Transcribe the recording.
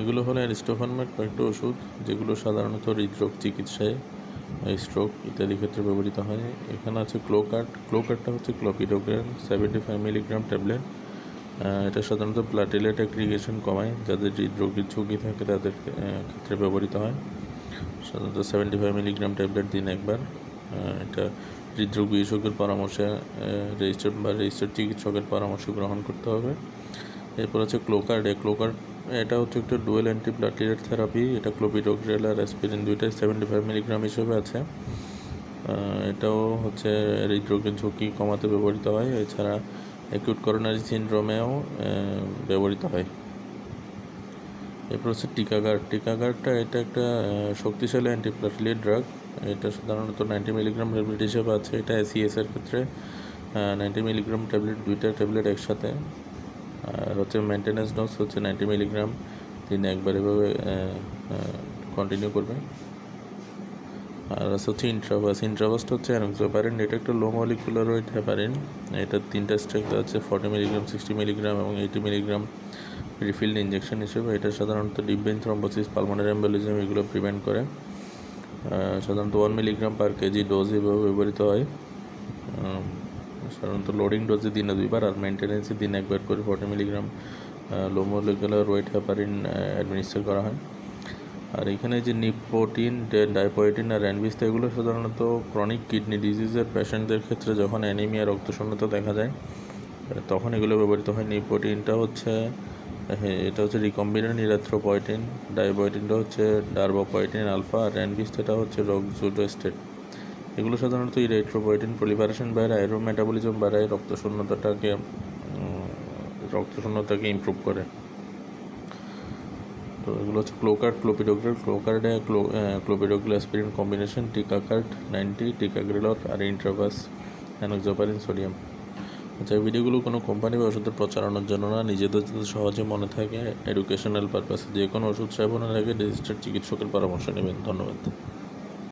এগুলো হলো অ্যারিস্টোফার্মের কয়েকটা ওষুধ, যেগুলো সাধারণত হৃদরোগ চিকিৎসায় স্ট্রোক ইত্যাদি ক্ষেত্রে ব্যবহৃত হয়। এখানে আছে ক্লোকার্ট ক্লোকার্টটা হচ্ছে clopidogrel seventy five milligram tablet এটা সাধারণত প্লাটিলেট অ্যাগ্রিগেশন কমায়, যাদের হৃদরোগের ঝুঁকি থাকে তাদের ক্ষেত্রে ব্যবহৃত হয়। সাধারণত সেভেন্টি ফাইভ মিলিগ্রাম ট্যাবলেট দিন একবার। এটা হৃদরোগ বিশেষজ্ঞের পরামর্শে রেজিস্টার্ড বা রেজিস্টার্ড চিকিৎসকের পরামর্শ গ্রহণ করতে হবে। এরপর আছে ক্লোকার্ড এই ক্লোকার্ড এটা হচ্ছে একটা ডুয়েল অ্যান্টিপ্লাটিলেট থেরাপি এটা ক্লোপিডোগ্রেল আর অ্যাসপিরিন দুইটাই সেভেন্টি ফাইভ মিলিগ্রাম হিসেবে আছে। এটাও হচ্ছে হৃদরোগের ঝুঁকি কমাতে ব্যবহৃত হয়। এছাড়া অ্যাকিউট করোনারি সিনড্রোমেও ব্যবহৃত হয়। এরপর হচ্ছে টিকাগার। টিকাগারটা এটা একটা শক্তিশালী অ্যান্টিপ্লাটিলেট ড্রাগ এটা সাধারণত নাইনটি মিলিগ্রাম ট্যাবলেট হিসেবে আছে। এটা এসিএস এর ক্ষেত্রে নাইনটি মিলিগ্রাম ট্যাবলেট দুইটা ট্যাবলেট একসাথে। আর হচ্ছে মেনটেন্যান্স ডোজ হচ্ছে নাইনটি মিলিগ্রাম দিনে একবার এভাবে কন্টিনিউ করবেন। আর আছে হচ্ছে ইন্ট্রাভাস ইন্ট্রাভাসটা হচ্ছে অ্যানোক্সোপ্যারিন এটা একটা লো মলিকুলার ওয়েট হ্যাপারিন এটা তিনটা স্ট্রেক আছে ফর্টি মিলিগ্রাম সিক্সটি মিলিগ্রাম এবং এইটি মিলিগ্রাম রিফিল্ড ইঞ্জেকশন হিসেবে। এটা সাধারণত deep vein thrombosis pulmonary embolism এগুলো প্রিভেন্ট করে। সাধারণত one milligram per kg dose এভাবে ব্যবহৃত হয়। সাধারণত লোডিং ডোজে দিনে দুইবার আর মেনটেন্যান্সে দিনে একবার করে forty milligram low molecular weight heparin administer করা হয়। আর এখানে যে নিপোটিন ডাইপোয়েটিন আর অ্যানভিস্তা এগুলো সাধারণত ক্রনিক কিডনি ডিজিজের পেশেন্টদের ক্ষেত্রে যখন অ্যানিমিয়া রক্তশূন্যতা দেখা যায় তখন এগুলো ব্যবহৃত হয়। নিপোটিনটা হচ্ছে হ্যাঁ এটা হচ্ছে রিকম্বিনেন্ট ইরাথ্রোপয়েটিন ডাইপয়েটিনটা হচ্ছে ডার্বোপয়েটিন আলফা আর অ্যানভিস্তাটা হচ্ছে রক্সুডোস্টেট এগুলো সাধারণত ইরাথ্রোপয়েটিন প্রলিফারেশন বাড়ায় আয়রন মেটাবলিজম বাড়ায় রক্তশূন্যতাটাকে উম, রক্তশূন্যতাকে ইমপ্রুভ করে। তো এগুলো হচ্ছে ক্লোকার্ড ক্লোপিডোগ্রেল ক্লোকার্ডে ক্লো clopidogrel aspirin combination টিকাকার্ড ninety ticagrelor আর ইন্ট্রাভাস অ্যানোক্সোপারিন সোডিয়াম আচ্ছা এই ভিডিওগুলো কোনো কোম্পানি বা ওষুধের প্রচারণার জন্য না নিজেদের যাতে সহজে মনে থাকে এডুকেশনাল পারপাসে যে কোনো ওষুধ সেবনের আগে রেজিস্টার্ড চিকিৎসকের পরামর্শ নেবেন। ধন্যবাদ।